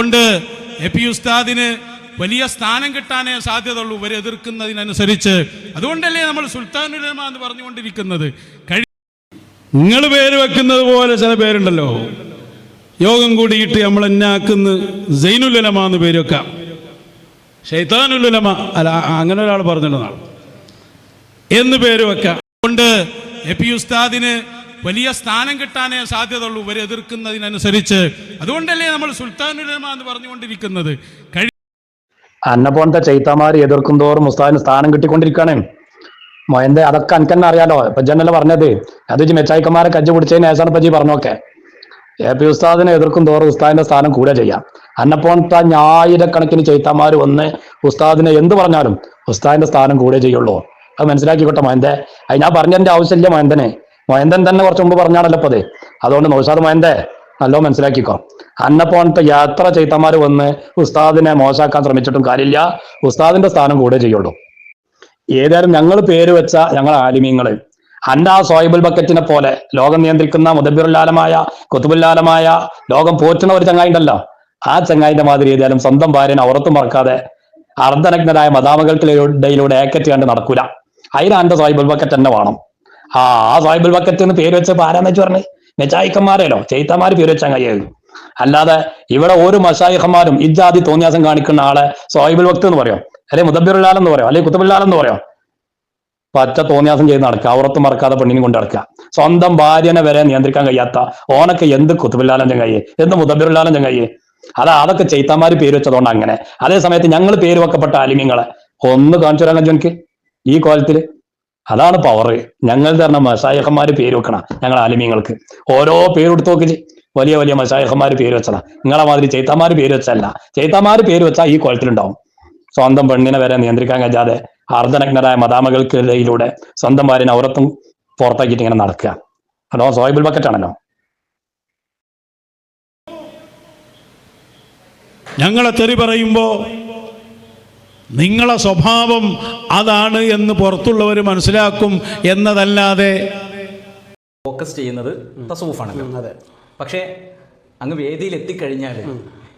കൊണ്ട് A P ഉസ്താദിന് വലിയ സ്ഥാനം കിട്ടാനേ സാധ്യതയുള്ളൂ ഇവരെ എതിർക്കുന്നതിനനുസരിച്ച്. അതുകൊണ്ടല്ലേ നമ്മൾ സുൽത്താനുലമ എന്ന് പറഞ്ഞുകൊണ്ടിരിക്കുന്നത്. നിങ്ങൾ പേര് വെക്കുന്നത് പോലെ ചില പേരുണ്ടല്ലോ. യോഗം കൂടിയിട്ട് നമ്മൾ എന്നാക്കുന്ന ജൈനുല്ലമ എന്ന് പേര് വെക്കാം. ഷെയ്ത്താനുലമ അല്ല അങ്ങനെ ഒരാൾ പറഞ്ഞിട്ടുള്ളതാണ്. എന്ന് പേര് വെക്കാം. കൊണ്ട് എ പി ഉസ്താദിന് വലിയ സ്ഥാനം കിട്ടാനേ സാധ്യതയുള്ളൂ ഇവരെ എതിർക്കുന്നതിനനുസരിച്ച്. അതുകൊണ്ടല്ലേ നമ്മൾ സുൽത്താനുലമ എന്ന് പറഞ്ഞുകൊണ്ടിരിക്കുന്നത്. കഴി അന്നെ പോലത്തെ ചൈത്തമാര് എതിർക്കും തോറും ഉസ്താദിന് സ്ഥാനം കിട്ടിക്കൊണ്ടിരിക്കുകയാണ് മൊയന്റെ അതൊക്കെ അനക്കെന്നെ അറിയാലോ? ഇപ്പൊ ജനല പറഞ്ഞത്? അത് മെച്ചായിക്കന്മാരെ കജ്ജ പിടിച്ചതിന് ശേഷമാണ് ഇപ്പൊ ജി പറഞ്ഞോക്കെ എ പി ഉസ്താദിനെ എതിർക്കും തോറും ഉസ്താദിന്റെ സ്ഥാനം കൂടെ ചെയ്യാം. അന്നെ പോലത്തെ ഞായിരക്കണക്കിന് ചൈത്തമാര് വന്ന് ഉസ്താദിനെ എന്ത് പറഞ്ഞാലും ഉസ്താദിന്റെ സ്ഥാനം കൂടെ ചെയ്യുള്ളൂ. അത് മനസ്സിലാക്കിക്കോട്ടെ മൊയന്റെ അത് ഞാൻ പറഞ്ഞതിന്റെ ആവശ്യമില്ല മൊയന്തനെ മൊയന്തൻ തന്നെ കുറച്ച് മുമ്പ് പറഞ്ഞാണല്ലോ ഇപ്പൊ അത് അതുകൊണ്ട് നൗഷാദ് മൊയന്റെ നല്ലോ മനസ്സിലാക്കിക്കോ. അന്നെ പോണത്തെ യാത്ര ചൈത്തമാര് വന്ന് ഉസ്താദിനെ മോശാക്കാൻ ശ്രമിച്ചിട്ടും കാര്യമില്ല. ഉസ്താദിന്റെ സ്ഥാനം കൂടെ ചെയ്യുള്ളൂ. ഏതായാലും ഞങ്ങൾ പേര് വെച്ച ഞങ്ങൾ ആലിമീങ്ങൾ. അന്റെ ആ സോയിബുൽ ബക്കറ്റിനെ പോലെ ലോകം നിയന്ത്രിക്കുന്ന മുദബിറുല്ലാലമായ കുത്തുബുല്ലാലമായ ലോകം പോറ്റുന്ന ഒരു ചങ്ങായി ഉണ്ടല്ലോ ആ ചങ്ങായിന്റെ മാതിരി ഏതായാലും സ്വന്തം ഭാര്യനെ ഉറത്തും മറക്കാതെ അർദ്ധനഗ്നരായ മതാമകൾക്കിടയിലൂടെ ഏക്കറ്റ് കണ്ട് നടക്കൂല. അതിന് സോയിബുൽ ബക്കറ്റ് തന്നെ വേണം. ആ ആ ബക്കത്ത് എന്ന് പേര് വെച്ച ആരാന്ന് വെച്ച് പറഞ്ഞേ? മെച്ചായിക്കന്മാരല്ലോ ചെയ്ത്തമാര് പേര് വെച്ചാൽ ചങ്ങായി അല്ലാതെ ഇവിടെ ഓരോ മഷായിഹന്മാരും ഇജാതി തോന്നിയാസം കാണിക്കുന്ന ആളെ സാഹിബുൽ വക്ത് എന്ന് പറയാം? അല്ലെ മുദബിറുലാൽ എന്ന് പറയാം? അല്ലെങ്കിൽ കുത്തബുല്ലാൽ എന്ന് പറയാം? പച്ച തോന്നിയാസം ചെയ്ത് നടക്കുക അവറത്ത് മറക്കാതെ പെണ്ണിനെ കൊണ്ട് നടക്കുക. സ്വന്തം ഭാര്യനെ വരെ നിയന്ത്രിക്കാൻ കഴിയാത്ത ഓനൊക്കെ എന്ത് കുത്തുബില്ലാലം ചങ്ങായി? എന്ത് മുദബിറുല്ലാലം ചങ്ങായി? അതാ അതൊക്കെ ചെയ്ത്താമാര് പേര് വെച്ചതുകൊണ്ട് അങ്ങനെ. അതേ സമയത്ത് ഞങ്ങൾ പേര് വെക്കപ്പെട്ട ആലിമ്യങ്ങളെ ഒന്ന് കാണിച്ചു തരാൻ എനിക്ക്? ഈ കോലത്തിൽ? അതാണ് പവർ ഞങ്ങൾ തരണ മഷായഹന്മാര് പേര് വെക്കണം ഞങ്ങൾ ആലിമ്യങ്ങൾക്ക് ഓരോ പേര് നോക്കി വലിയ വലിയ മഷായഹന്മാര് പേര് വെച്ചതാ. നിങ്ങളെ മാതിരി ചേത്താമാര് പേര് വെച്ചല്ല. ചേത്താമാര് പേര് വെച്ചാൽ ഈ കുളത്തിലുണ്ടാവും സ്വന്തം പെണ്ണിനെ വരെ നിയന്ത്രിക്കാൻ കഴിയാതെ അർദ്ധനഗ്നരായ മതാമകൾക്കിടയിലൂടെ സ്വന്തം ഭാര്യനെ ഔറത്തും പുറത്താക്കിയിട്ട് ഇങ്ങനെ നടക്കുക. അതോ സോയിബിൾ ബക്കറ്റ് ആണല്ലോ? ഞങ്ങളെ തെറി പറയുമ്പോൾ നിങ്ങളെ സ്വഭാവം അതാണ് എന്ന് പുറത്തുള്ളവർ മനസ്സിലാക്കും എന്നതല്ലാതെ ഫോക്കസ് ചെയ്യുന്നത് തസൂഫാണല്ലോ. അതെ. പക്ഷേ അങ്ങ് വേദിയിൽ എത്തിക്കഴിഞ്ഞാൽ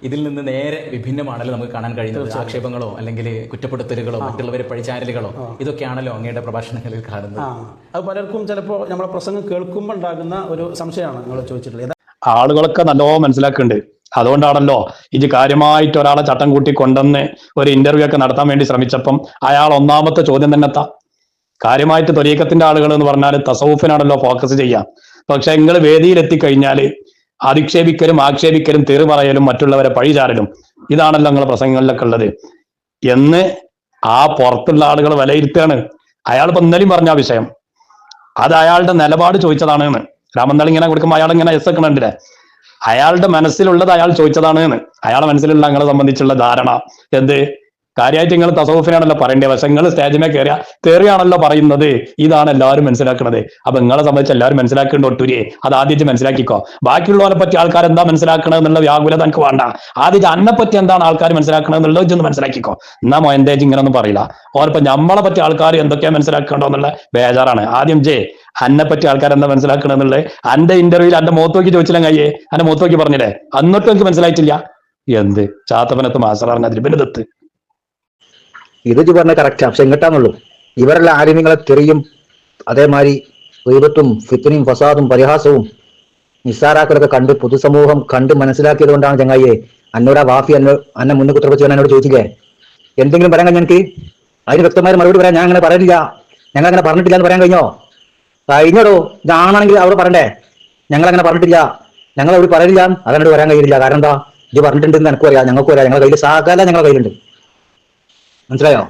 ഇതിൽ നിന്ന് നേരെ വിഭിന്നമാണല്ലോ നമുക്ക് കാണാൻ കഴിയുന്നത്. ആക്ഷേപങ്ങളോ അല്ലെങ്കിൽ കുറ്റപ്പെടുത്തലുകളോ മറ്റുള്ളവരെ പഴിച്ചാരലുകളോ ഇതൊക്കെയാണല്ലോ അങ്ങയുടെ പ്രഭാഷണങ്ങളിൽ കാണുന്നത്. അത് പലർക്കും ചിലപ്പോൾ നമ്മളെ പ്രസംഗം കേൾക്കുമ്പോൾ ഉണ്ടാകുന്ന ഒരു സംശയമാണ് നിങ്ങൾ ചോദിച്ചിട്ടുള്ളത്. ആളുകളൊക്കെ നല്ലോ മനസ്സിലാക്കുന്നുണ്ട് അതുകൊണ്ടാണല്ലോ ഇത് കാര്യമായിട്ട് ഒരാളെ ചട്ടം കൂട്ടി കൊണ്ടുവന്ന് ഒരു ഇന്റർവ്യൂ ഒക്കെ നടത്താൻ വേണ്ടി ശ്രമിച്ചപ്പം അയാൾ ഒന്നാമത്തെ ചോദ്യം തന്നെ എത്താം കാര്യമായിട്ട് തൊരീക്കത്തിന്റെ ആളുകൾ എന്ന് പറഞ്ഞാൽ തസൌഫിനാണല്ലോ ഫോക്കസ് ചെയ്യാം. പക്ഷെ നിങ്ങൾ വേദിയിൽ എത്തിക്കഴിഞ്ഞാൽ അധിക്ഷേപിക്കലും ആക്ഷേപിക്കലും തെറി പറയലും മറ്റുള്ളവരെ പഴിചാരലും. ഇതാണല്ലോ നിങ്ങളെ പ്രസംഗങ്ങളിലൊക്കെ ഉള്ളത്. എന്ന് ആ പുറത്തുള്ള ആളുകൾ വിലയിരുത്തുകയാണ്. അയാൾ ഇപ്പൊ ഇന്നലെയും പറഞ്ഞ വിഷയം. അത് അയാളുടെ നിലപാട് ചോദിച്ചതാണ് ഇങ്ങനെ കൊടുക്കുമ്പോൾ അയാൾ ഇങ്ങനെ എസ് വെക്കണുണ്ടല്ലേ അയാളുടെ മനസ്സിലുള്ളത് അയാൾ ചോദിച്ചതാണ് എന്ന് അയാളുടെ മനസ്സിലുള്ള അങ്ങളെ സംബന്ധിച്ചുള്ള ധാരണ. എന്ത്? കാര്യമായിട്ട് നിങ്ങൾ തസോഫിനാണല്ലോ പറയേണ്ടത് പക്ഷെ നിങ്ങൾ സ്റ്റേജിമേ കയറിയ കയറിയാണല്ലോ പറയുന്നത്. ഇതാണ് എല്ലാവരും മനസ്സിലാക്കുന്നത് അപ്പൊ നിങ്ങളെ സംബന്ധിച്ച് എല്ലാവരും മനസ്സിലാക്കേണ്ട ഒട്ടൂരിയെ അത് ആദ്യം മനസ്സിലാക്കിക്കോ. ബാക്കിയുള്ളവരെ പറ്റി ആൾക്കാർ എന്താ മനസ്സിലാക്കണത് എന്നുള്ള വ്യാകുലത എനിക്ക് വേണ്ട. ആദ്യം അന്നെ പറ്റി എന്താണ് ആൾക്കാർ മനസ്സിലാക്കണത് എന്നുള്ളത് ഇതൊന്ന് മനസ്സിലാക്കിക്കോ. എന്നാ മൊയന്തേജ് ഇങ്ങനൊന്നും പറയില്ല. ഓർപ്പം നമ്മളെ പറ്റി ആൾക്കാർ എന്തൊക്കെയാ മനസ്സിലാക്കേണ്ടോ എന്നുള്ള ബേജാറാണ്. ആദ്യം ജെ അന്നെ പറ്റി ആൾക്കാർ എന്താ മനസ്സിലാക്കണമെന്നുള്ളത് അന്റെ ഇന്റർവ്യൂവിൽ അന്റെ മുഖത്ത് നോക്കി ചോദിച്ചില്ല കയ്യേ അന്റെ മുഖത്ത് നോക്കി പറഞ്ഞില്ലേ? അന്നിട്ടും എനിക്ക് മനസ്സിലായിട്ടില്ല. എന്ത്? ചാത്തപ്പനത്ത് മാസറാറിന് അതിരിബിനദത്ത് ഇത് ജി പറഞ്ഞ കറക്റ്റ് പക്ഷെ എങ്ങട്ടാന്നുള്ളൂ ഇവരെല്ലാം ആലിമ്യങ്ങളെ തെറിയും അതേമാതിരി ദൈവത്തും ഫിത്തിനും ഫസാദും പരിഹാസവും നിസ്സാരാക്കലൊക്കെ കണ്ട് പൊതുസമൂഹം കണ്ട് മനസ്സിലാക്കിയത് കൊണ്ടാണ് ചങ്ങായിയെ. അന്നോട് വാഫി അന്നോ അന്നെ മുന്നിൽ കുത്തിറപ്പിച്ച് എന്നോട് ചോദിച്ചില്ലേ? എന്തെങ്കിലും പറയാൻ കഴിഞ്ഞ എനിക്ക്? അതിന് വ്യക്തമായ മറുപടി പറയാൻ ഞാൻ അങ്ങനെ പറയുന്നില്ല ഞങ്ങൾ അങ്ങനെ പറഞ്ഞിട്ടില്ല എന്ന് പറയാൻ കഴിഞ്ഞോ? കഴിഞ്ഞോടോ? ഇതാണെങ്കിൽ അവർ പറയണ്ടേ? ഞങ്ങൾ അങ്ങനെ പറഞ്ഞിട്ടില്ല. ഞങ്ങൾ അവർ പറയില്ല അതെന്നോട് പറയാൻ കഴിയില്ല കാരണം എന്താ? ഇത് പറഞ്ഞിട്ടുണ്ടെന്ന് എനിക്കും അറിയാം. ഞങ്ങൾക്കും അറിയാം. ഞങ്ങളുടെ കയ്യിൽ സകല ഞങ്ങളുടെ കയ്യിലുണ്ട്. മനസ്സിലായോ?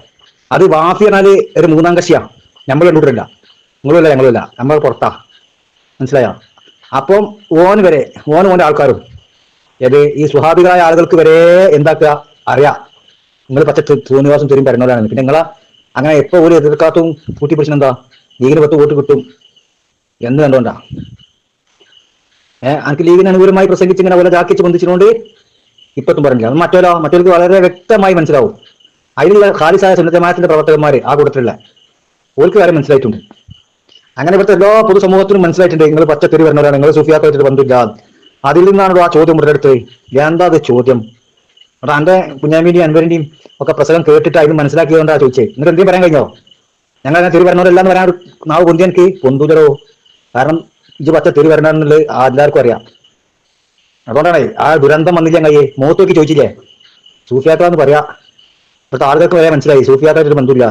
അത് വാഫി പറഞ്ഞാൽ ഒരു മൂന്നാം കക്ഷിയാ. നമ്മൾ കണ്ടുകൊണ്ടില്ല നിങ്ങളുമില്ല ഞങ്ങളുമില്ല. നമ്മൾ പുറത്താ. മനസ്സിലായോ? അപ്പം ഓൻ വരെ ഓൻ ഓന്റെ ആൾക്കാരും. ഏത്? ഈ സ്വഭാവികളായ ആളുകൾക്ക് വരെ എന്താക്കുക അറിയാ. നിങ്ങൾ പച്ച തോന്നിവാസം തരും തരുന്നവരാണ് പിന്നെ നിങ്ങളെ അങ്ങനെ എപ്പോ ഒരു എതിർക്കാത്തും കൂട്ടി പിടിച്ചെന്താ ലീഗിന് പത്ത് വോട്ട് കിട്ടും. എന്ന് കണ്ടോണ്ടാ? ഏഹ് എനിക്ക് ലീഗിന് അനുകൂലമായി പ്രസംഗിച്ച് ഇങ്ങനെ പോലെ ജാക്കിച്ച് ബന്ധിച്ചുകൊണ്ട് ഇപ്പത്തും പറഞ്ഞില്ല. അത് മറ്റോലോ? മറ്റൊരു വളരെ വ്യക്തമായി മനസ്സിലാവും. അതിലുള്ള ഖാലിസായ സുന്നജമാത്തിന്റെ പ്രവർത്തകന്മാര് ആ കൂട്ടത്തിലുള്ള ഓർക്ക് കാര്യം മനസ്സിലായിട്ടുണ്ട്. അങ്ങനെ ഇവിടുത്തെ എല്ലാ പൊതുസമൂഹത്തിനും മനസ്സിലായിട്ടുണ്ട്. നിങ്ങൾ പച്ചക്കറി വരുന്നവരാണ്. നിങ്ങൾ സുഫിയാക്കളായിട്ട് ബന്ധമില്ല അതിൽ നിന്നാണല്ലോ ആ ചോദ്യം ഉടലെടുത്തത് എന്താ അത് ചോദ്യം? അവിടെ അന്റെ കുഞ്ഞാമിന്റെയും അൻവരിന്റെയും ഒക്കെ പ്രസംഗം കേട്ടിട്ട് അതിന് മനസ്സിലാക്കിയതുകൊണ്ടാ ചോദിച്ചേ. എന്നിട്ട് എന്തെങ്കിലും പറയാൻ കഴിഞ്ഞോ? ഞങ്ങൾ അങ്ങനെ തെറി വരണവരെല്ലാം എന്ന് പറയാൻ നാവ് പൊന്തി എനിക്ക് പൊന്തൂതരോ കാരണം ഇത് പച്ച തെറി വരണമെന്നുള്ളത് എല്ലാവർക്കും അറിയാം. അതുകൊണ്ടാണ് ആ ദുരന്തം വന്നില്ല കയ്യെ മുഖത്ത് ചോദിച്ചില്ലേ? സൂഫിയാക്കാന്ന് പറയാ. ഇപ്പോഴത്തെ ആളുകൾക്ക് വരെ മനസ്സിലായി. സൂഫിയാക്കായിട്ട് ഒരു ബന്ധമില്ല